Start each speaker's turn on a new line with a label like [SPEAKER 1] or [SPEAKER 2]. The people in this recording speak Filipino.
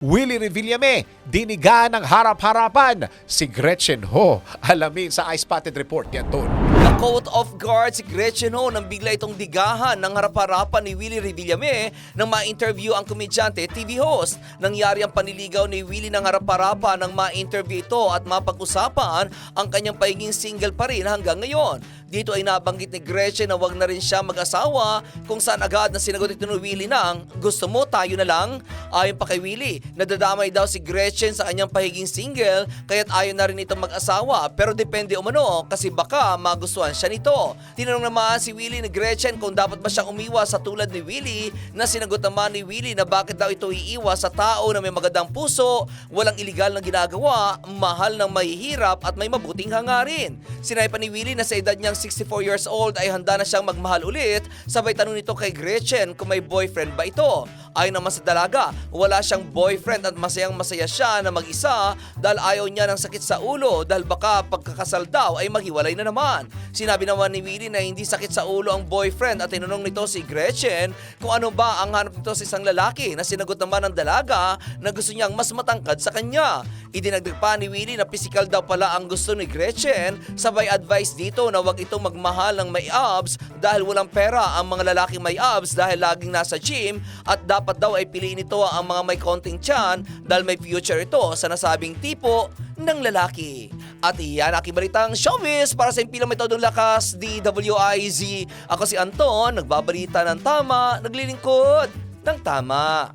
[SPEAKER 1] Willie Revillame, diniga ng harap-harapan. Si Gretchen Ho, alamin sa Ice Spotted Report yan doon.
[SPEAKER 2] Caught off guard si Gretchen Ho nang bigla itong digahan ng harap-harapan ni Willie Revillame nang ma-interview ang komedyante TV host. Nangyari ang paniligaw ni Willie ng harap-harapan nang ma-interview ito at mapag-usapan ang kanyang pagiging single pa rin hanggang ngayon. Dito ay nabanggit ni Gretchen na wag na rin siya mag-asawa kung saan agad na sinagot ito ni Willie ng gusto mo tayo na lang. Ayon pa kay Willie, nadadamay daw si Gretchen sa kanyang pahiging single kaya't ayaw na rin itong mag-asawa pero depende umano kasi baka magustuhan siya nito. Tinanong naman si Willie ni Gretchen kung dapat ba siyang umiwas sa tulad ni Willie na sinagot naman ni Willie na bakit daw ito iiwas sa tao na may magandang puso, walang iligal na ginagawa, mahal ng mahihirap at may mabuting hangarin. Sinay pa ni Willie na sa edad niyang 64 years old ay handa na siyang magmahal ulit sabay tanong nito kay Gretchen kung may boyfriend ba ito. Ayon naman sa dalaga, wala siyang boyfriend at masayang masaya siya na mag-isa dahil ayaw niya ng sakit sa ulo dahil baka pagkakasal daw ay maghiwalay na naman. Sinabi naman ni Willie na hindi sakit sa ulo ang boyfriend at tinanong nito si Gretchen kung ano ba ang hanap nito sa isang lalaki na sinagot naman ng dalaga na gusto niyang mas matangkad sa kanya. Idinagdag pa ni Willie na physical daw pala ang gusto ni Gretchen sabay advice dito na wag itong magmahal ng may abs dahil walang pera ang mga lalaking may abs dahil laging nasa gym at dapat daw ay piliin ito ang mga may konting tiyan dahil may future ito sa nasabing tipo ng lalaki. At iyan ang balitang showbiz para sa impilang may todong lakas, DWIZ. Ako si Anton, nagbabalita ng tama, naglilingkod ng tama.